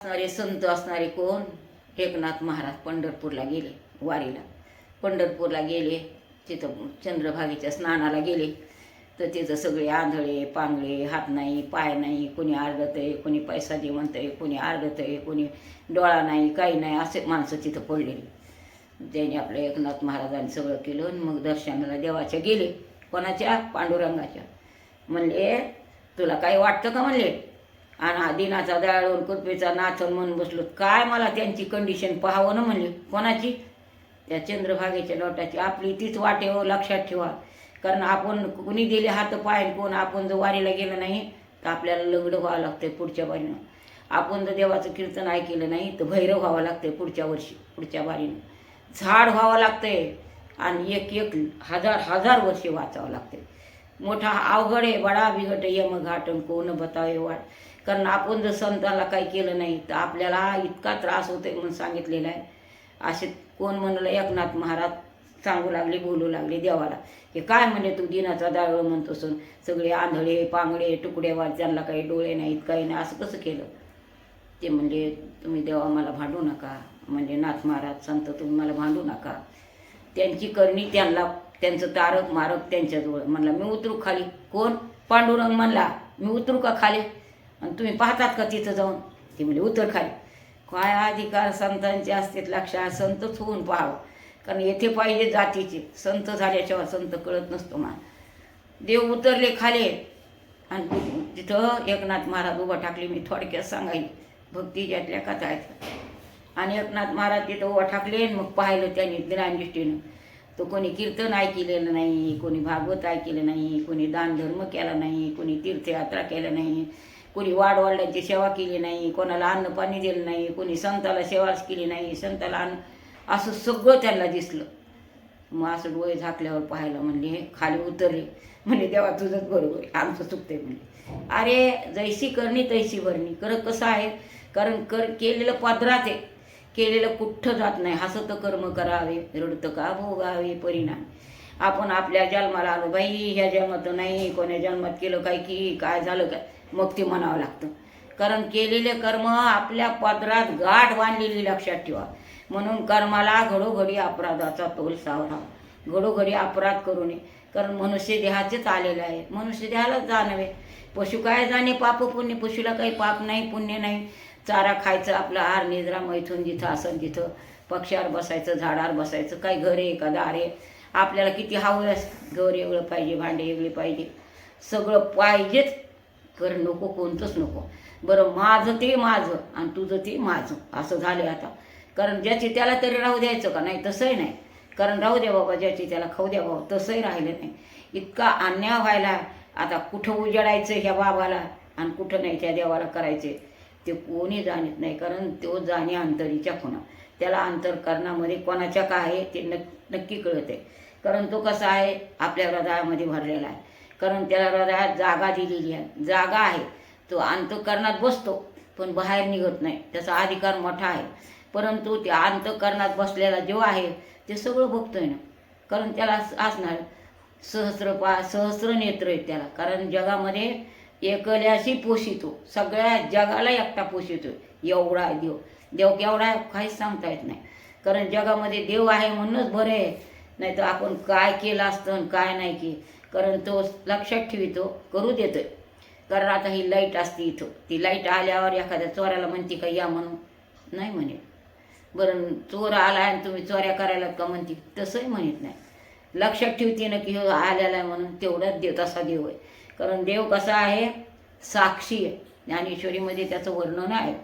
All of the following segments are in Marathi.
असणारे संत असणारे कोण? एकनाथ महाराज पंढरपूरला गेले वारीला. पंढरपूरला गेले तिथं चंद्रभागेच्या स्नानाला गेले. तर तिथं सगळे आंधळे पांगळे हात नाही पाय नाही कोणी आरडत आहे कोणी पैसा दे म्हणतंय कोणी आरडत आहे कोणी डोळा नाही काही नाही असे माणसं तिथं पडलेली. त्यांनी आपलं एकनाथ महाराजांनी सगळं केलं आणि मग दर्शनाला देवाच्या गेले कोणाच्या? पांडुरंगाच्या. म्हणले तुला काही वाटतं का? म्हणले आणि हा दिनाचा दयाळून कृपेचा नाथन म्हणून बसलो. काय मला त्यांची कंडिशन पाहावं ना म्हणली? कोणाची? त्या चंद्रभागेच्या लोटाची आपली तीच वाटे हो लक्षात ठेवा. कारण आपण कुणी दिले हात पाय कोण आपण जर वारीला गेलं नाही तर आपल्याला लग्न व्हावं लागतंय पुढच्या बारीनं. आपण जर देवाचं कीर्तन ऐकलं नाही तर भैरव व्हावं लागतंय पुढच्या वर्षी पुढच्या वारीनं झाड व्हावं लागतंय आणि एक एक हजार हजार वर्षे वाचावं लागते मोठा अवघड आहे बडा बिघट यम घाटन कोण बतावे वाट. कारण आपण जर संताला काही केलं नाही तर आपल्याला इतका त्रास होतोय म्हणून सांगितलेला आहे. असे कोण म्हणलं एकनाथ महाराज सांगू लागले बोलू लागले देवाला. की काय म्हणे तू दिनाचा दाळ म्हणतो सण सगळे आंधळे पांगडे तुकडेवार त्यांना काही डोळे नाहीत काही नाही असं कसं केलं? ते म्हणजे तुम्ही देवा मला भांडू नका. म्हणजे नाथ महाराज संत तुम्ही मला भांडू नका. त्यांची करणी त्यांना त्यांचं तारक मारक त्यांच्याजवळ. म्हणला मी उतरू खाली. कोण? पांडुरंग म्हणला मी उतरू का खाली? आणि तुम्ही पाहतात का तिथं जाऊन? ते म्हणजे उतर खाली. काय अधिकार संतांचे असतात लक्षात? संतच होऊन पाहावं. कारण येथे पाहिजे जातीचे. संत झाल्याशिवाय संत कळत नसतो मा देव उतरले खाले. आणि तिथं एकनाथ महाराज उभा टाकले मी थोडक्यात सांगायला भक्ती ज्यातल्या कथा आहेत. आणि एकनाथ महाराज तिथं उभा टाकले मग पाहिलं त्यांनी ज्ञानदृष्टीनं तो कोणी कीर्तन ऐकलेलं नाही कोणी भागवत ऐकलं नाही कोणी दानधर्म केला नाही कोणी तीर्थयात्रा केलं नाही. कोणी वाडवडिलांची सेवा केली नाही कोणाला अन्न पाणी दिलं नाही कोणी संताला सेवाच केली नाही संताला अन्न असं सगळं त्यांना दिसलं. मग असं डोळे झाकल्यावर पाहायला म्हणले हे खाली उतरले. म्हणे देवा तुझंच बरोबर आहे. आमचं चुकतंय. म्हणले अरे जैसी करणी तैसी भरणी. करत कसं आहे? कारण कर केलेलं पदरात आहे. केलेलं कुठं जात नाही. हसत कर्म करावे रडतं का भोगावे परिणाम. आपण आपल्या जन्माला आलो. बाई ह्या जन्मात नाही. कोण्या जन्मात केलं काय की काय झालं काय? मग ते म्हणावं लागतं. कारण केलेले कर्म आपल्या पदरात गाठ बांधलेली लक्षात ठेवा. म्हणून कर्माला घडोघडी अपराधाचा तोल सावरा घडोघडी अपराध करू नये. कारण मनुष्य देहाचेच आलेलं आहे. मनुष्य देहालाच जाणवे. पशु काय जाणे? पाप पुण्य. पशुला काही पाप नाही पुण्य नाही. चारा खायचं आपला आहार निद्रा मैथून जिथं असन तिथं. पक्षावर बसायचं झाडावर बसायचं. काही घर आहे का? दार आहे. आपल्याला किती हवं घर एवढं पाहिजे भांडे एवढे पाहिजे. सगळं पाहिजेच. कर नको कोणतंच नको. बरं माझं ते माझं आणि तुझं ते माझं. असं झालं आता. कारण ज्याची त्याला तरी राहू द्यायचं का? नाही तसंही नाही. कारण राहू द्या बाबा ज्याची त्याला खाऊ द्या बाबा तसंही राहिलं नाही. इतका अन्याय व्हायला आता कुठं उजडायचं ह्या बाबाला आणि कुठं नाही त्या देवाला करायचे ते कोणी जाणीत नाही. कारण तो जाणे अंतरीच्या खुणा. त्याला अंतरकरणामध्ये कोणाच्या काय आहे ते नक्की कळत आहे कारण तो कसा आहे आपल्या हृदयामध्ये भरलेला आहे. कारण त्याला हृदयात जागा दिलेली आहे. जागा आहे. तो अंतकरणात बसतो पण बाहेर निघत नाही. त्याचा अधिकार मोठा आहे. परंतु त्या अंतकरणात बसलेला जो आहे ते सगळं बघतोय ना. कारण त्याला असणार सहस्र पा सहस्र नेत्र आहेत त्याला. कारण जगामध्ये एकल्याशी पोषितो. सगळ्या जगाला एकटा पोषितो एवढा आहे देव. देव केवढा काहीच सांगता येत नाही. कारण जगामध्ये देव आहे म्हणूनच बरं. आहे नाही तर आपण काय केलं असतं आणि काय नाही की कारण तो लक्षात ठेवितो करू देतोय. कारण आता ही लाइट असते इथं. ती लाइट आल्यावर एखाद्या चोराला म्हणते का या म्हणून. नाही म्हणे बरं चोर आला आणि तुम्ही चोऱ्या करायला का म्हणते? तसंही म्हणत नाही. लक्षात ठेवते ना की हो आलेला आहे म्हणून तेवढाच देव तसा देव आहे. कारण देव कसा आहे? साक्षी आहे. ज्ञानेश्वरीमध्ये त्याचं वर्णन आहे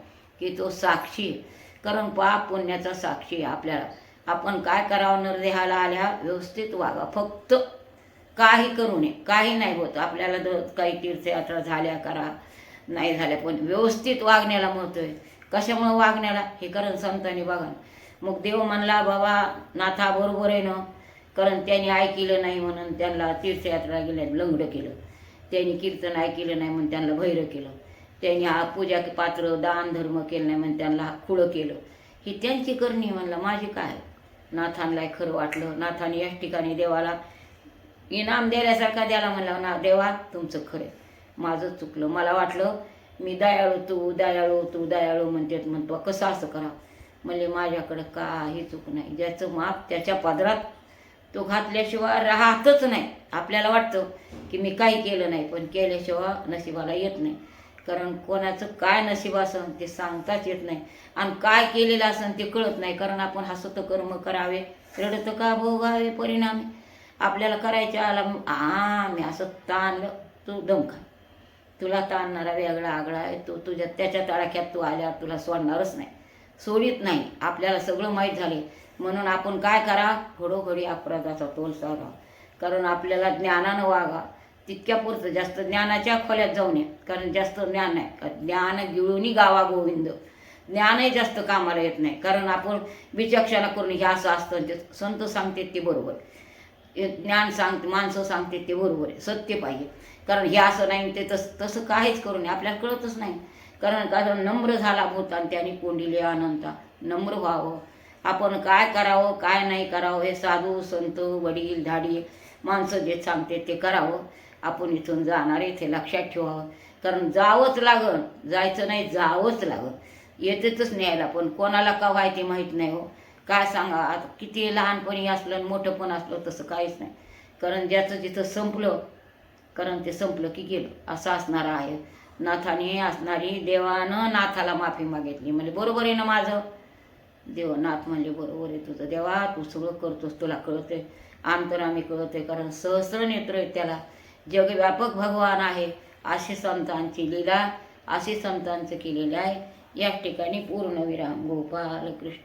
की तो साक्षी आहे. कारण पाप पुण्याचा साक्षी आहे आपल्याला. आपण काय करावं? नरदेहाला आल्या व्यवस्थित वागा. फक्त काही करू नये. काही नाही होत. आपल्याला दर काही तीर्थयात्रा झाल्या करा नाही झाल्या पण व्यवस्थित वागण्याला म्हणतोय कशामुळं वागण्याला? हे कारण संतांनी बघा. मग देव म्हणला बाबा नाथा बरोबर आहे ना? कारण त्यांनी ऐकलं नाही म्हणून त्यांना तीर्थयात्रा गेल्या लंगडं केलं. त्यांनी कीर्तन ऐकलं नाही म्हणून त्यांना भैर केलं. त्यांनी हा पूजा पात्र दान धर्म केलं नाही म्हणून त्यांना खुळं केलं. ही त्यांची करणी म्हणलं माझी काय? नाथांना खरं वाटलं. नाथाने याच ठिकाणी देवाला इनाम दिल्यासारखा द्यायला म्हणला ना देवा तुमचं खरं माझं चुकलं. मला वाटलं मी दयाळू तू दयाळू तू दयाळू म्हणतात. म्हणतो कसं असं करा म्हणजे माझ्याकडं काही चूक नाही. ज्याचं माप त्याच्या पदरात तो घातल्याशिवाय राहतच नाही. आपल्याला वाटतं की मी काही केलं नाही पण केल्याशिवाय नशिबाला येत नाही. कारण कोणाचं काय नशीब असं ते सांगताच येत नाही. आणि काय केलेलं असं ते कळत नाही. कारण आपण हसतं कर्म करावे. रडतं का भोगावे परिणामी? आपल्याला करायच्या आला हा मी असं ताणलं. तू दमका तुला ताणणारा वेगळा आगळा आहे. तू तुझ्या त्याच्या तडाख्यात तू आल्यावर तुला सोडणारच नाही. सोडित नाही. आपल्याला सगळं माहीत झाले. म्हणून आपण काय करा? घडोघडी अपराधाचा तोल साधा. कारण आपल्याला ज्ञानानं वागा. तितक्या पुरतं जास्त ज्ञानाच्या खोल्यात जाऊ नये कारण जास्त ज्ञान नाही. ज्ञान गिळूनही गावा गोविंद. ज्ञानही जास्त कामाला येत नाही. कारण आपण विचक्षणा करून हे असं असतं ते संत सांगते ते बरोबर. ज्ञान सांगते माणसं सांगते ते बरोबर आहे सत्य पाहिजे. कारण हे असं नाही ते तसं तसं काहीच करू नये आपल्याला कळतच नाही. कारण कारण नम्र झाला भूतान त्याने कोंडिले अनंता. नम्र व्हावं. आपण काय करावं काय नाही करावं हे साधू संत वडील धाडी माणसं जे सांगते ते करावं. आपण इथून जाणार आहे ते लक्षात ठेवावं. कारण जावंच लागन जायचं नाही जावंच लागन. येतेच न्यायला पण कोणाला का व्हायचे माहीत नाही हो. काय सांगा? आता किती लहानपणी असलं आणि मोठं पण असलं तसं काहीच नाही. कारण ज्याचं जिथं संपलं कारण ते संपलं की गेलं. असं असणार आहे. नाथाने असणारी देवानं नाथाला माफी मागितली. म्हणजे बरोबर आहे ना माझं? देव नाथ म्हणजे बरोबर आहे तुझं. देवा तू सगळं करतोस तुला कळते आमतर आम्ही कळते कारण सहस्र नेत्र आहे त्याला. जगव्यापक भगवान आहे. अशी संतांची लीला अशी संतांचं केलेलं आहे. या ठिकाणी पूर्णविराम गोपाल कृष्ण.